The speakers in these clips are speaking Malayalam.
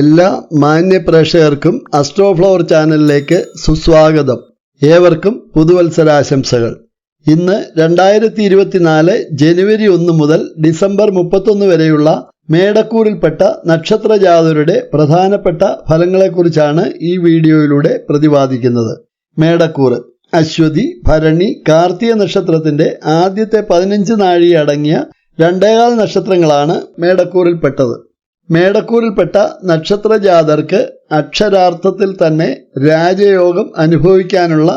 എല്ലാ മാന്യ പ്രേക്ഷകർക്കും അസ്ട്രോഫ്ലവർ ചാനലിലേക്ക് സുസ്വാഗതം. ഏവർക്കും പുതുവത്സരാശംസകൾ. ഇന്ന് രണ്ടായിരത്തി ഇരുപത്തിനാല് ജനുവരി ഒന്ന് മുതൽ ഡിസംബർ മുപ്പത്തൊന്ന് വരെയുള്ള മേടക്കൂറിൽപ്പെട്ട നക്ഷത്രജാതരുടെ പ്രധാനപ്പെട്ട ഫലങ്ങളെക്കുറിച്ചാണ് ഈ വീഡിയോയിലൂടെ പ്രതിപാദിക്കുന്നത്. മേടക്കൂറ്. അശ്വതി ഭരണി കാർത്തിക നക്ഷത്രത്തിന്റെ ആദ്യത്തെ പതിനഞ്ച് നാഴി അടങ്ങിയ രണ്ടേകാൽ നക്ഷത്രങ്ങളാണ് മേടക്കൂറിൽപ്പെട്ടത്. മേടക്കൂറിൽപ്പെട്ട നക്ഷത്രജാതർക്ക് അക്ഷരാർത്ഥത്തിൽ തന്നെ രാജയോഗം അനുഭവിക്കാനുള്ള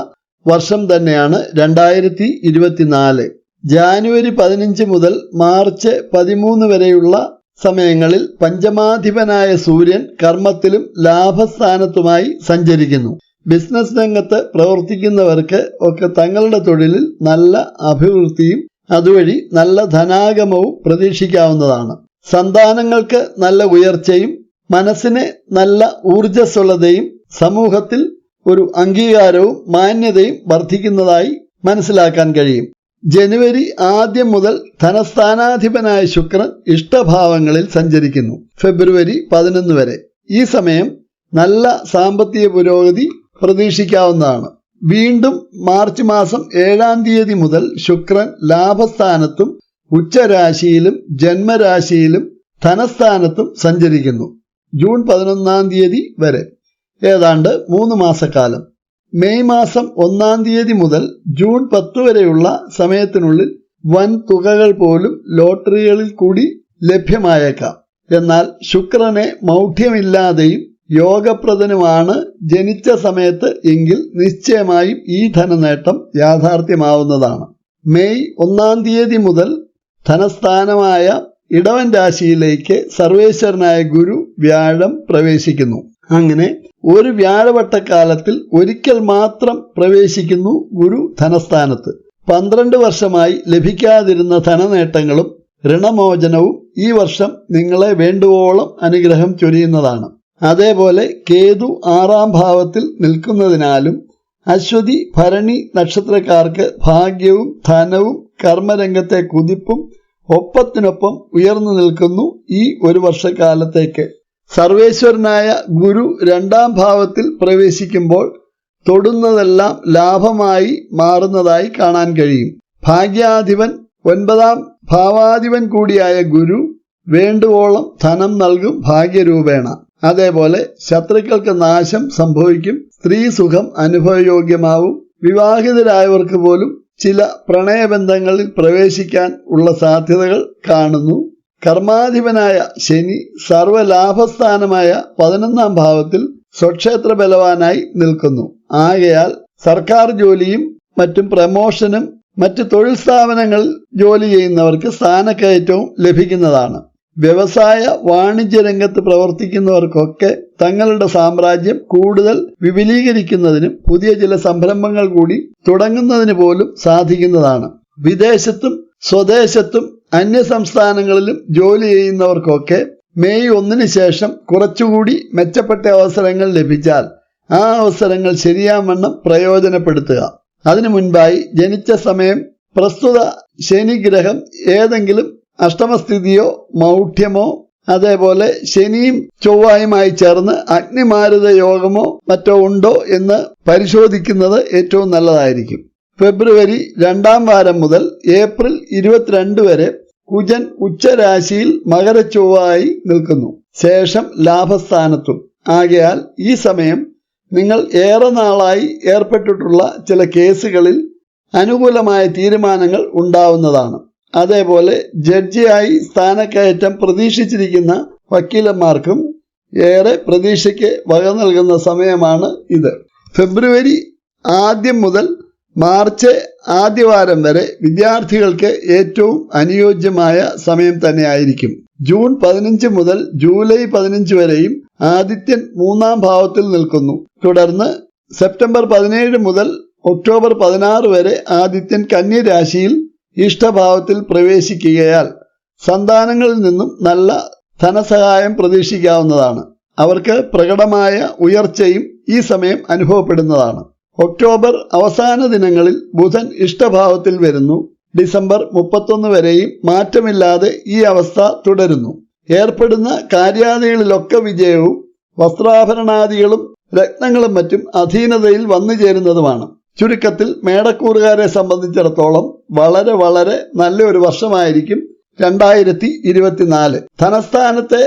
വർഷം തന്നെയാണ് രണ്ടായിരത്തി ഇരുപത്തിനാല് ജാനുവരി പതിനഞ്ച് മുതൽ മാർച്ച് പതിമൂന്ന് വരെയുള്ള സമയങ്ങളിൽ പഞ്ചമാധിപനായ സൂര്യൻ കർമ്മത്തിലും ലാഭസ്ഥാനത്തുമായി സഞ്ചരിക്കുന്നു. ബിസിനസ് രംഗത്ത് പ്രവർത്തിക്കുന്നവർക്ക് ഒക്കെ തങ്ങളുടെ തൊഴിലിൽ നല്ല അഭിവൃദ്ധിയും അതുവഴി നല്ല ധനാഗമവും പ്രതീക്ഷിക്കാവുന്നതാണ്. സന്താനങ്ങൾക്ക് നല്ല ഉയർച്ചയും മനസ്സിന് നല്ല ഊർജസ്വലതയും സമൂഹത്തിൽ ഒരു അംഗീകാരവും മാന്യതയും വർദ്ധിക്കുന്നതായി മനസ്സിലാക്കാൻ കഴിയും. ജനുവരി ആദ്യം മുതൽ ധനസ്ഥാനാധിപനായ ശുക്രൻ ഇഷ്ടഭാവങ്ങളിൽ സഞ്ചരിക്കുന്നു. ഫെബ്രുവരി പതിനൊന്ന് വരെ. ഈ സമയം നല്ല സാമ്പത്തിക പുരോഗതി പ്രതീക്ഷിക്കാവുന്നതാണ്. വീണ്ടും മാർച്ച് മാസം ഏഴാം തീയതി മുതൽ ശുക്രൻ ലാഭസ്ഥാനത്തും ഉച്ചരാശിയിലും ജന്മരാശിയിലും ധനസ്ഥാനത്തും സഞ്ചരിക്കുന്നു. ജൂൺ പതിനൊന്നാം തീയതി വരെ. ഏതാണ്ട് മൂന്ന് മാസക്കാലം. മെയ് മാസം ഒന്നാം തീയതി മുതൽ ജൂൺ പത്ത് വരെയുള്ള സമയത്തിനുള്ളിൽ വൻ തുകകൾ പോലും ലോട്ടറികളിൽ കൂടി ലഭ്യമായേക്കാം. എന്നാൽ ശുക്രനെ മൗഢ്യമില്ലാതെയും യോഗപ്രദനുമാണ് ജനിച്ച സമയത്ത് എങ്കിൽ നിശ്ചയമായും ഈ ധനനേട്ടം യാഥാർത്ഥ്യമാവുന്നതാണ്. മെയ് ഒന്നാം തീയതി മുതൽ ധനസ്ഥാനമായ ഇടവൻ രാശിയിലേക്ക് സർവേശ്വരനായ ഗുരു വ്യാഴം പ്രവേശിക്കുന്നു. അങ്ങനെ ഒരു വ്യാഴവട്ടക്കാലത്തിൽ ഒരിക്കൽ മാത്രം പ്രവേശിക്കുന്നു ഗുരു ധനസ്ഥാനത്ത്. പന്ത്രണ്ട് വർഷമായി ലഭിക്കാതിരുന്ന ധനനേട്ടങ്ങളും ഋണമോചനവും ഈ വർഷം നിങ്ങളെ വേണ്ടുവോളം അനുഗ്രഹം ചൊരിയുന്നതാണ്. അതേപോലെ കേതു ആറാം ഭാവത്തിൽ നിൽക്കുന്നതിനാലും അശ്വതി ഭരണി നക്ഷത്രക്കാർക്ക് ഭാഗ്യവും ധനവും കർമ്മരംഗത്തെ കുതിപ്പും ഒപ്പത്തിനൊപ്പം ഉയർന്നു നിൽക്കുന്നു ഈ ഒരു വർഷക്കാലത്തേക്ക്. സർവേശ്വരനായ ഗുരു രണ്ടാം ഭാവത്തിൽ പ്രവേശിക്കുമ്പോൾ തൊടുന്നതെല്ലാം ലാഭമായി മാറുന്നതായി കാണാൻ കഴിയും. ഭാഗ്യാധിപൻ ഒൻപതാം ഭാവാധിപൻ കൂടിയായ ഗുരു വേണ്ടുവോളം ധനം നൽകും ഭാഗ്യരൂപേണ. അതേപോലെ ശത്രുക്കൾക്ക് നാശം സംഭവിക്കും സ്ത്രീ സുഖം അനുഭവയോഗ്യമാവും. വിവാഹിതരായവർക്ക് പോലും ചില പ്രണയബന്ധങ്ങളിൽ പ്രവേശിക്കാൻ ഉള്ള സാധ്യതകൾ കാണുന്നു. കർമാധിപനായ ശനി സർവലാഭസ്ഥാനമായ പതിനൊന്നാം ഭാവത്തിൽ സ്വക്ഷേത്ര ബലവാനായി നിൽക്കുന്നു. ആകയാൽ സർക്കാർ ജോലിയും മറ്റും പ്രമോഷനും മറ്റ് തൊഴിൽ സ്ഥാപനങ്ങളിൽ ജോലി ചെയ്യുന്നവർക്ക് സ്ഥാനക്കയറ്റവും ലഭിക്കുന്നതാണ്. വ്യവസായ വാണിജ്യ രംഗത്ത് പ്രവർത്തിക്കുന്നവർക്കൊക്കെ തങ്ങളുടെ സാമ്രാജ്യം കൂടുതൽ വിപുലീകരിക്കുന്നതിനും പുതിയ ചില സംരംഭങ്ങൾ കൂടി തുടങ്ങുന്നതിന് പോലും സാധിക്കുന്നതാണ്. വിദേശത്തും സ്വദേശത്തും അന്യ സംസ്ഥാനങ്ങളിലും ജോലി ചെയ്യുന്നവർക്കൊക്കെ മെയ് ഒന്നിന് ശേഷം കുറച്ചുകൂടി മെച്ചപ്പെട്ട അവസരങ്ങൾ ലഭിച്ചാൽ ആ അവസരങ്ങൾ ശരിയാവണ്ണം പ്രയോജനപ്പെടുത്തുക. അതിനു മുൻപായി ജനിച്ച സമയം പ്രസ്തുത ശനിഗ്രഹം ഏതെങ്കിലും അഷ്ടമസ്ഥിതിയോ മൗഢ്യമോ അതേപോലെ ശനിയും ചൊവ്വായുമായി ചേർന്ന് അഗ്നിമാരുത യോഗമോ മറ്റോ ഉണ്ടോ എന്ന് പരിശോധിക്കുന്നത് ഏറ്റവും നല്ലതായിരിക്കും. ഫെബ്രുവരി രണ്ടാം വാരം മുതൽ ഏപ്രിൽ ഇരുപത്തിരണ്ട് വരെ കുജൻ ഉച്ചരാശിയിൽ മകരച്ചൊവ്വായി നിൽക്കുന്നു. ശേഷം ലാഭസ്ഥാനത്തും. ആകയാൽ ഈ സമയം നിങ്ങൾ ഏറെ നാളായി ഏർപ്പെട്ടിട്ടുള്ള ചില കേസുകളിൽ അനുകൂലമായ തീരുമാനങ്ങൾ ഉണ്ടാവുന്നതാണ്. അതേപോലെ ജഡ്ജിയായി സ്ഥാനക്കയറ്റം പ്രതീക്ഷിച്ചിരിക്കുന്ന വക്കീലന്മാർക്കും ഏറെ പ്രതീക്ഷയ്ക്ക് വക നൽകുന്ന സമയമാണ് ഇത്. ഫെബ്രുവരി ആദ്യം മുതൽ മാർച്ച് ആദ്യവാരം വരെ വിദ്യാർത്ഥികൾക്ക് ഏറ്റവും അനുയോജ്യമായ സമയം തന്നെയായിരിക്കും ജൂൺ പതിനഞ്ച് മുതൽ ജൂലൈ പതിനഞ്ച് വരെയും ആദിത്യൻ മൂന്നാം ഭാവത്തിൽ നിൽക്കുന്നു. തുടർന്ന് സെപ്റ്റംബർ പതിനേഴ് മുതൽ ഒക്ടോബർ പതിനാറ് വരെ ആദിത്യൻ കന്യരാശിയിൽ ഇഷ്ടഭാവത്തിൽ പ്രവേശിക്കുകയാൽ സന്താനങ്ങളിൽ നിന്നും നല്ല ധനസഹായം പ്രതീക്ഷിക്കാവുന്നതാണ്. അവർക്ക് പ്രകടമായ ഉയർച്ചയും ഈ സമയം അനുഭവപ്പെടുന്നതാണ്. ഒക്ടോബർ അവസാന ദിനങ്ങളിൽ ബുധൻ ഇഷ്ടഭാവത്തിൽ വരുന്നു. ഡിസംബർ മുപ്പത്തൊന്ന് വരെയും മാറ്റമില്ലാതെ ഈ അവസ്ഥ തുടരുന്നു. ഏർപ്പെടുന്ന കാര്യാദികളിലൊക്കെ വിജയവും വസ്ത്രാഭരണാദികളും രത്നങ്ങളും മറ്റും അധീനതയിൽ വന്നു ചേരുന്നതുമാണ് ചുരുക്കത്തിൽ മേടക്കൂറുകാരെ സംബന്ധിച്ചിടത്തോളം വളരെ വളരെ നല്ലൊരു വർഷമായിരിക്കും രണ്ടായിരത്തി ഇരുപത്തിനാല് ധനസ്ഥാനത്തെ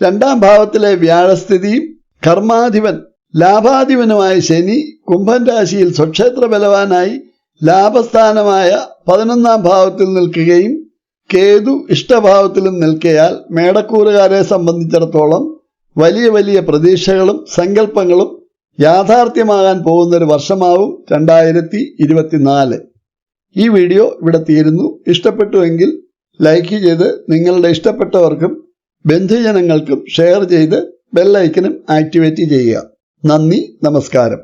രണ്ടാം ഭാവത്തിലെ വ്യാഴസ്ഥിതിയും കർമാധിപൻ ലാഭാധിപനുമായ ശനി കുംഭൻ രാശിയിൽ സ്വക്ഷേത്ര ബലവാനായി ലാഭസ്ഥാനമായ പതിനൊന്നാം ഭാവത്തിൽ നിൽക്കുകയും കേതു ഇഷ്ടഭാവത്തിലും നിൽക്കയാൽ മേടക്കൂറുകാരെ സംബന്ധിച്ചിടത്തോളം വലിയ വലിയ പ്രതീക്ഷകളും സങ്കല്പങ്ങളും യാഥാർത്ഥ്യമാകാൻ പോകുന്ന ഒരു വർഷമാവും രണ്ടായിരത്തി ഇരുപത്തിനാല് ഈ വീഡിയോ ഇവിടെ തീരുന്നു. ഇഷ്ടപ്പെട്ടുവെങ്കിൽ ലൈക്ക് ചെയ്ത് നിങ്ങളുടെ ഇഷ്ടപ്പെട്ടവർക്കും ബന്ധുജനങ്ങൾക്കും ഷെയർ ചെയ്ത് ബെല്ലൈക്കനും ആക്ടിവേറ്റ് ചെയ്യുക. നന്ദി നമസ്കാരം.